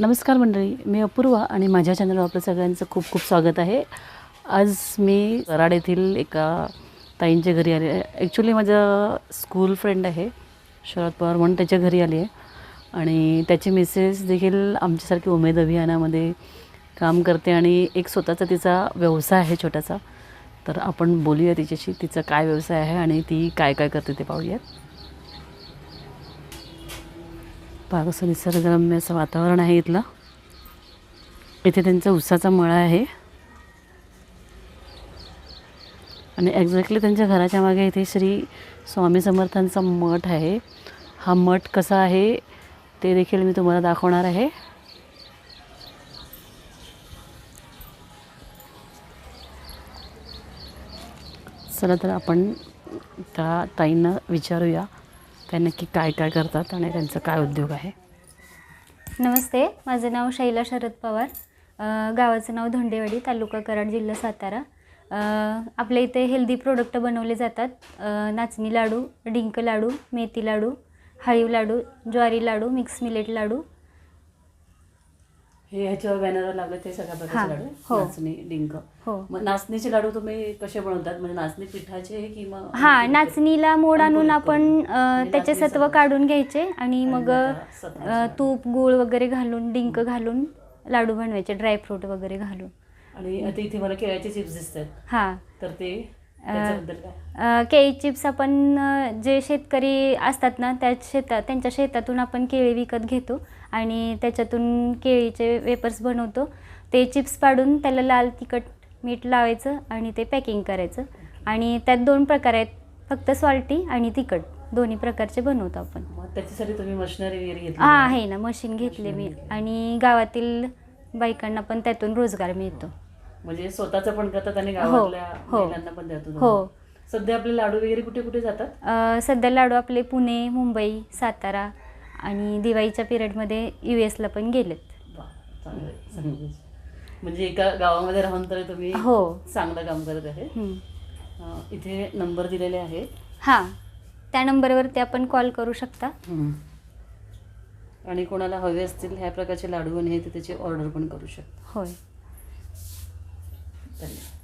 नमस्कार मंडळी मी अपूर्वा आणि माझ्या चॅनलवर आपलं सगळ्यांचं खूप खूप स्वागत आहे. आज मी कराड येथील एका ताईंच्या घरी आले ॲक्च्युली माझं स्कूल फ्रेंड आहे शरद पवार म्हणून त्याच्या घरी आली आहे. आणि त्याची मिसेस देखील आमच्यासारखी उमेद अभियानामध्ये काम करते आणि एक स्वतःचा तिचा व्यवसाय आहे छोटासा. तर आपण बोलूया तिच्याशी तिचा काय व्यवसाय आहे आणि ती काय काय करते ते पाहूयात. पहा कसं निसर्गरम्य असं वातावरण आहे इथलं. इथे त्यांचा उसाचा मळा आहे. आणि एक्झॅक्टली त्यांच्या घराच्या मागे इथे श्री स्वामी समर्थांचा मठ आहे. हा मठ कसा आहे ते देखील मी तुम्हाला दाखवणार आहे. चला तर आपण त्या ताईंना विचारूया. त्या नक्की काय काय करतात आणि त्यांचा काय उद्योग आहे? नमस्ते माझं नाव शैला शरद पवार. गावाचं नाव धोंडेवाडी तालुका कराड जिल्हा सातारा. आपल्या इथे हेल्दी प्रोडक्ट बनवले जातात. नाचणी लाडू डिंक लाडू मेथी लाडू हळीव लाडू ज्वारी लाडू मिक्स मिलेट लाडू हे ह्याच्यावर बॅनरवर लागले ते सगळ्या प्रकारचे लाडू हो. नाचणी डिंक हो मग नाचणीचे लाडू तुम्ही कसे बनवतात म्हणजे नाचणी पिठाचे की मग हां नाचणीला मोड आणून आपण. अ, म्हणजे त्याचे सत्व. काढून घ्यायचे आणि मग अ. तूप गूळ वगैरे घालून डिंक घालून लाडू बनवायचे ड्रायफ्रूट वगैरे घालून आणि आता इथे मला केळ्याचे चिप्स दिसत आहेत हां तर ते त्याच्याबद्दल काय? अ, केळी चिप्स आपण जे शेतकरी असतात ना त्या शेतात त्यांच्या शेतातून आपण केळी विकत घेतो आणि त्याच्यातून केळीचे वेपर्स बनवतो. ते चिप्स पाडून त्याला लाल तिखट मीठ लावायचं आणि ते पॅकिंग करायचं. आणि त्यात दोन प्रकार आहेत फक्त सॉल्टी आणि तिखट. दोन्ही प्रकारचे बनवतो आपण. मग त्याच्यासाठी तुम्ही मशिनरी वगैरे घेतली हा आहे ना मशीन घेतले मी. आणि गावातील बायकांना पण त्यातून रोजगार मिळतो. म्हणजे स्वतःचं पण करतात आणि हो, गावातल्या हो. महिलांना पण. हो. सध्या आपले लाडू वगैरे कुठे कुठे जातात? सध्या लाडू आपले पुणे मुंबई सातारा आणि दिवाळीच्या पिरियडमध्ये यू एसला पण गेलेत. म्हणजे एका गावामध्ये राहून तरी तुम्ही हो. चांगलं काम करत आहे. हं. इथे नंबर दिलेले आहे. हां त्या नंबरवरती आपण कॉल करू शकता. आणि कोणाला हवे असतील ह्या प्रकारचे लाडू आणि हे ते त्याची ऑर्डर पण करू शकता. होय. but.